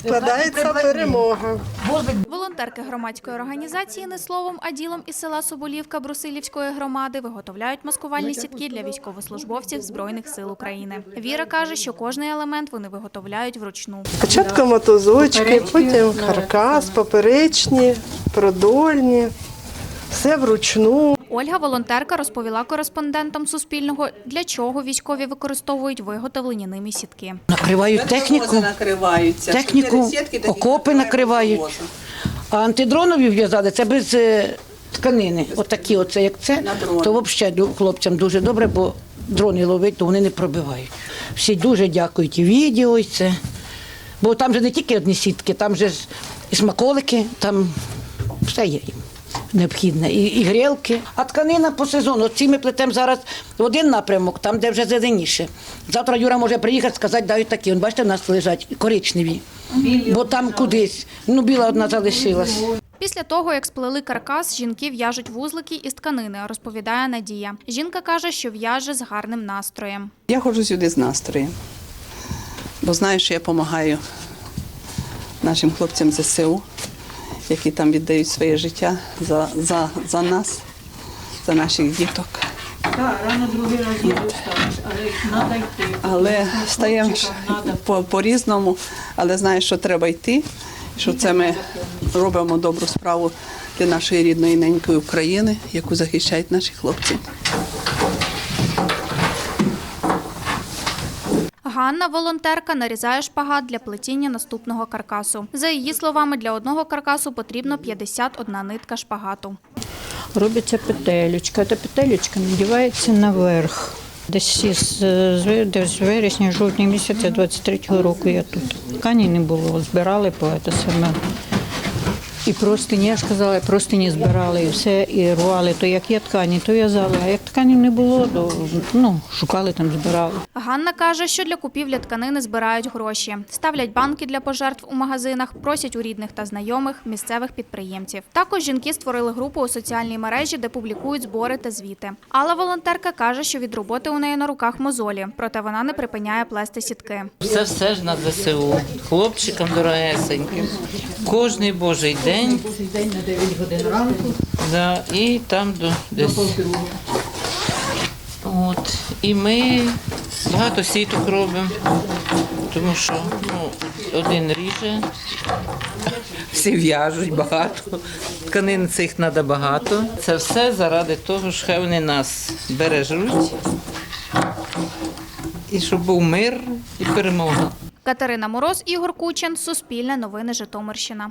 складається перемога. Волонтерки громадської організації не словом, а ділом із села Соболівка Брусилівської громади виготовляють маскувальні сітки для військовослужбовців Збройних сил України. Віра каже, що кожний елемент вони виготовляють вручну. Спочатку мотузочки, потім каркас, поперечні, продольні, все вручну. Ольга, волонтерка, розповіла кореспондентам Суспільного, для чого військові використовують виготовлені ними сітки. Накривають техніку, Техніку окопи накривають. А антидронові в'язали це без е, тканини. Отакі, оце як це, то взагалі хлопцям дуже добре, бо дрони ловить, то вони не пробивають. Всі дуже дякують і відео, і це. Бо там же не тільки одні сітки, там же і смаколики, там все є необхідне. І, і грілки. А тканина по сезону. Ці ми плетемо зараз в один напрямок, там, де вже зеленіше. Завтра Юра може приїхати, сказати, дають такі. Он, бачите, в нас лежать коричневі. Бо там кудись. Ну, біла одна залишилась. Після того, як сплели каркас, жінки в'яжуть вузлики із тканини, розповідає Надія. Жінка каже, що в'яже з гарним настроєм. Я ходжу сюди з настроєм, бо знаю, що я допомагаю нашим хлопцям ЗСУ, які там віддають своє життя за, за, за нас, за наших діток. рано другий раз я встанеш, але треба йти. Але стаємо по- по-різному, але знаю, що треба йти, що це ми робимо добру справу для нашої рідної ненької України, яку захищають наші хлопці. Ганна, волонтерка, нарізає шпагат для плетіння наступного каркасу. За її словами, для одного каркасу потрібно 51 нитка шпагату. Робиться петелечка. Та петелечка надівається наверх. Десь із з- десь вересня, жовтня місяця 23-го року я тут. Ткані не було, збирали по це саме. І простині, я ж казала, простині збирали і все, і рвали. То як є ткані, то в'язали. А як ткані не було, то ну, шукали там, збирали. Ганна каже, що для купівлі тканини збирають гроші, ставлять банки для пожертв у магазинах, просять у рідних та знайомих місцевих підприємців. Також жінки створили групу у соціальній мережі, де публікують збори та звіти. Алла волонтерка каже, що від роботи у неї на руках мозолі, проте вона не припиняє плести сітки. Все все ж на ЗСУ. Хлопчикам дорогесеньким. Кожний божий день. День на 9 годин ранку. Да, і там до десь. От. І ми багато сіток робимо, тому що ну, один ріже, всі в'яжуть багато. Тканин цих треба багато. Це все заради того, що вони нас бережуть. І щоб був мир і перемога. Катерина Мороз, Ігор Кучин, Суспільне новини Житомирщина.